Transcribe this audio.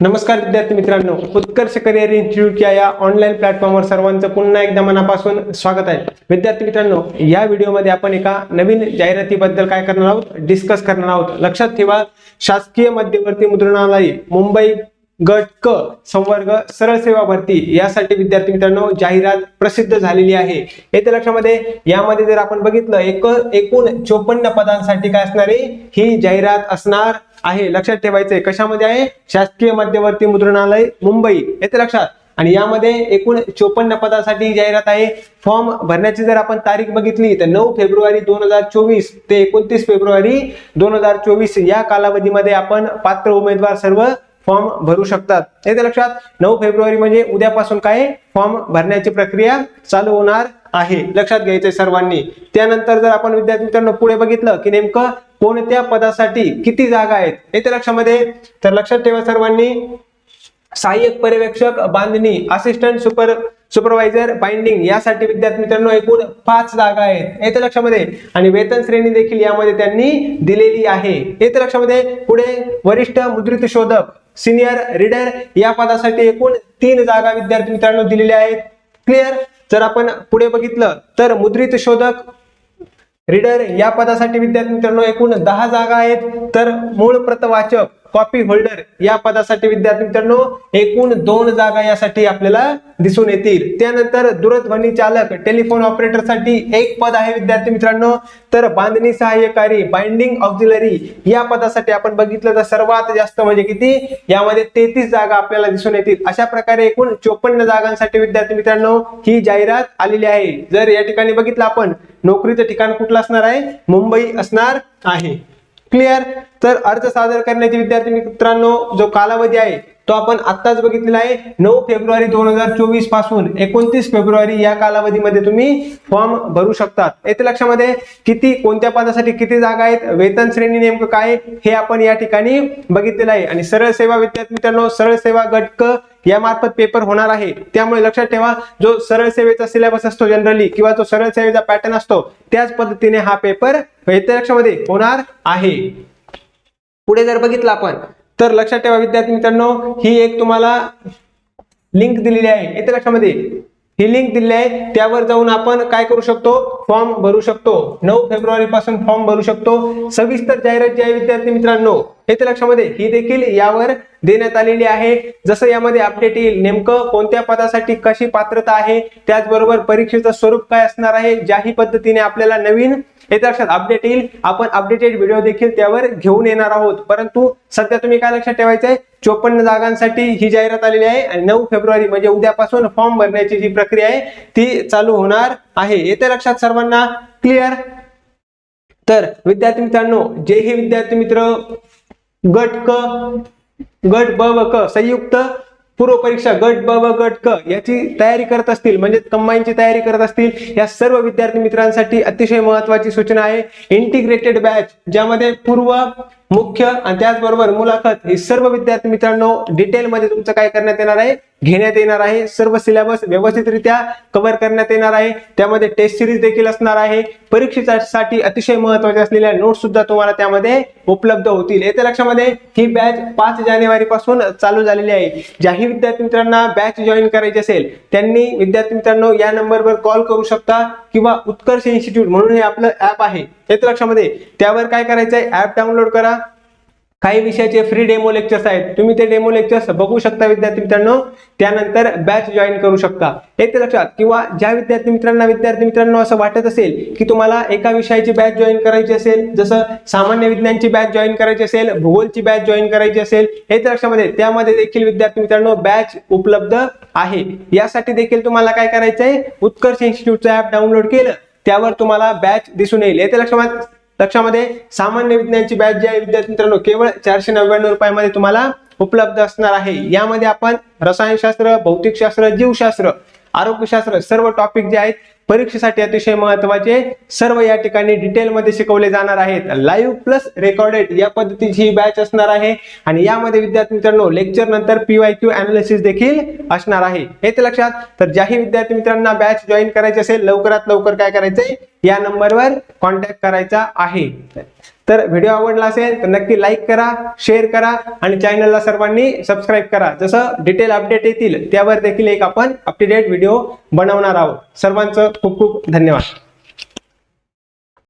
नमस्कार विद्यार्थी मित्रांनो उत्कर्ष करिअर इन्स्टिट्यूटच्या या ऑनलाईन प्लॅटफॉर्मवर सर्वांचं पुन्हा एकदा मनापासून स्वागत आहे. विद्यार्थी मित्रांनो या व्हिडिओमध्ये आपण एका नवीन जाहिरातीबद्दल काय करणार आहोत? डिस्कस करणार आहोत. लक्षात ठेवा शासकीय मध्यवर्ती मुद्रणालय मुंबई गट क संवर्ग सरळ सेवा भरती यासाठी विद्यार्थी मित्रांनो जाहिरात प्रसिद्ध झालेली आहे. येत्या लक्षामध्ये यामध्ये जर आपण बघितलं एक एकूण चोपन्न पदांसाठी काय असणार आहे? ही जाहिरात असणार आहे. लक्षात ठेवायचंय कशामध्ये आहे? शासकीय मध्यवर्ती मुद्रणालय मुंबई. येते लक्षात? आणि यामध्ये एकूण चोपन्न पदासाठी जाहिरात आहे. फॉर्म भरण्याची जर आपण तारीख बघितली तर नऊ फेब्रुवारी दोन हजार चोवीस ते एकोणतीस फेब्रुवारी दोन हजार चोवीस या कालावधीमध्ये आपण पात्र उमेदवार सर्व फॉर्म भरू शकतात. येते लक्षात? नऊ फेब्रुवारी म्हणजे उद्यापासून काय? फॉर्म भरण्याची प्रक्रिया चालू होणार. आहे. लक्षात घ्यायचंय सर्वांनी. त्यानंतर जर आपण विद्यार्थी मित्रांनो पुढे बघितलं की नेमकं कोणत्या पदासाठी किती जागा आहेत येते लक्षामध्ये. तर लक्षात ठेवा सर्वांनी. सहाय्यक पर्यवेक्षक बांधणी असिस्टंट सुपर सुपरवायझर बाइंडिंग यासाठी विद्यार्थी मित्रांनो एकूण पाच जागा आहेत. येते लक्षामध्ये. आणि वेतन श्रेणी देखील यामध्ये त्यांनी दिलेली आहे. येते लक्षामध्ये. पुढे वरिष्ठ मुद्रित शोधक सिनियर रीडर या पदासाठी एकूण तीन जागा विद्यार्थी मित्रांनो दिलेल्या आहेत. क्लिअर जर आपण पुढे बघितलं तर मुद्रित शोधक रीडर या पदासाठी विद्यार्थी मित्रांनो एकूण दहा जागा आहेत. तर मूळ प्रतवाचक कॉपी होल्डर या पदासाठी विद्यार्थी मित्रांनो एकूण दोन जागा यासाठी आपल्याला दिसून येतील. त्यानंतर दूरध्वनी चालक टेलिफोन ऑपरेटरसाठी एक पद आहे विद्यार्थी मित्रांनो. तर बांधणी सहाय्यकारी बाइंडिंग ऑक्झिलरी या पदासाठी आपण बघितलं तर सर्वात जास्त म्हणजे किती? यामध्ये तेहतीस जागा आपल्याला दिसून येतील. अशा प्रकारे एकूण चोपन्न जागांसाठी विद्यार्थी मित्रांनो ही जाहिरात आलेली आहे. जर या ठिकाणी बघितलं आपण नोकरीचं ठिकाण कुठलं असणार आहे? मुंबई असणार आहे. क्लिअर तर अर्ज सादर करण्याचे विद्यार्थी मित्रांनो जो कालावधी आहे तो आपण आत्ताच बघितलेला आहे. नऊ फेब्रुवारी दोन हजार चोवीसपासून एकोणतीस फेब्रुवारी या कालावधीमध्ये तुम्ही फॉर्म भरू शकतात. येथे लक्षामध्ये किती कोणत्या पदासाठी किती जागा आहेत वेतन श्रेणी नेमकं काय हे आपण या ठिकाणी बघितलेलं आहे. आणि सरळ सेवा विद्यार्थी मित्रांनो सरळ सेवा गटक यामार्फत पेपर होणार आहे. त्यामुळे लक्षात ठेवा जो सरळ सेवेचा सिलेबस असतो जनरली किंवा जो सरळ सेवेचा पॅटर्न असतो त्याच पद्धतीने हा पेपर लक्षामध्ये होणार आहे. पुढे जर बघितलं आपण तर लक्षात ठेवा विद्यार्थी मित्रांनो ही एक तुम्हाला लिंक दिलेली आहे. येत्या लक्षामध्ये. ही लिंक दिली आहे. त्यावर जाऊन आपण काय करू शकतो? फॉर्म भरू शकतो. नऊ फेब्रुवारी पासून फॉर्म भरू शकतो. सविस्तर जाहिरात जी आहे विद्यार्थी मित्रांनो येते लक्षामध्ये ही देखील यावर देण्यात आलेली आहे. जसं यामध्ये अपडेट येईल नेमकं कोणत्या पदासाठी कशी पात्रता आहे त्याचबरोबर परीक्षेचं स्वरूप काय असणार आहे ज्याही पद्धतीने आपल्याला नवीन येत्या लक्षात अपडेट येईल. आपण अपडेटेड व्हिडिओ देखील त्यावर घेऊन येणार आहोत. परंतु सध्या तुम्ही काय लक्षात ठेवायचंय? चोपन्न जागांसाठी ही जाहिरात आलेली आहे आणि नऊ फेब्रुवारी म्हणजे उद्यापासून फॉर्म भरण्याची जी प्रक्रिया आहे ती चालू होणार आहे. येते लक्षात सर्वांना? क्लिअर तर विद्यार्थी मित्रांनो जे हे विद्यार्थी मित्र गट क गट ब व क संयुक्त पूर्व परीक्षा गट ब व गट क याची तयारी करत असतील म्हणजे कंबाईनची तयारी करत असतील या सर्व विद्यार्थी मित्रांसाठी अतिशय महत्वाची सूचना आहे. इंटिग्रेटेड बॅच ज्यामध्ये पूर्व मुख्य आणि त्याचबरोबर मुलाखत ही सर्व विद्यार्थी मित्रांनो डिटेलमध्ये तुमचं काय करण्यात येणार आहे घेण्यात येणार आहे सर्व सिलेबस व्यवस्थितरित्या कव्हर करण्यात येणार आहे. त्यामध्ये टेस्ट सिरीज देखील असणार आहे. परीक्षेसाठी अतिशय महत्त्वाच्या असलेल्या नोट्स सुद्धा तुम्हाला त्यामध्ये उपलब्ध होतील. येत्या लक्षामध्ये ही बॅच पाच जानेवारी पासून चालू झालेली आहे. ज्याही विद्यार्थी मित्रांना बॅच जॉईन करायची असेल त्यांनी विद्यार्थी मित्रांनो या नंबरवर कॉल करू शकता किंवा उत्कर्ष इन्स्टिट्यूट म्हणून हे आपलं ऍप आहे. येत्या लक्षामध्ये. त्यावर काय करायचं आहे ऍप डाउनलोड करा. काही विषयाचे फ्री डेमो लेक्चर्स आहेत. तुम्ही ते डेमो लेक्चर्स बघू शकता विद्यार्थी मित्रांनो. त्यानंतर बॅच जॉईन करू शकता. येते लक्षात. किंवा ज्या विद्यार्थी मित्रांना विद्यार्थी मित्रांनो असं वाटत असेल की तुम्हाला एका विषयाची बॅच जॉईन करायची असेल जसं सामान्य विज्ञानची बॅच जॉईन करायची असेल भूगोलची बॅच जॉईन करायची असेल हे लक्षामध्ये. त्यामध्ये देखील विद्यार्थी मित्रांनो बॅच उपलब्ध आहे. यासाठी देखील तुम्हाला काय करायचंय? उत्कर्ष इन्स्टिट्यूटचं ऍप डाउनलोड केलं. त्यावर तुम्हाला बॅच दिसून येईल. येते लक्षामध्ये लक्षामध्ये सामान्य विज्ञानची बॅच जी आहे विद्यार्थी मित्रांनो केवळ चारशे नव्याण्णव रुपयामध्ये तुम्हाला उपलब्ध असणार आहे. यामध्ये आपण रसायनशास्त्र भौतिकशास्त्र जीवशास्त्र आरोग्यशास्त्र सर्व टॉपिक जे आहेत परीक्षेसाठी अतिशय महत्त्वाचे सर्व या ठिकाणी डिटेलमध्ये शिकवले जाणार आहेत. लाईव्ह प्लस रेकॉर्डेड या पद्धतीची ही बॅच असणार आहे. आणि यामध्ये विद्यार्थी मित्रांनो लेक्चर नंतर पीवाय क्यू अनालिसिस देखील असणार आहे. हे ते लक्षात. तर ज्याही विद्यार्थी मित्रांना बॅच जॉईन करायची असेल लवकरात लवकर काय करायचंय? या नंबरवर कॉन्टॅक्ट करायचा आहे. तर व्हिडिओ आवडला असेल तर नक्की लाईक करा शेअर करा आणि चॅनलला सर्वांनी सबस्क्राईब करा. जसं डिटेल अपडेट येतील त्यावर देखील एक आपण अप टू डेट व्हिडिओ बनवणार आहोत. सर्वांचं खूप खूप धन्यवाद.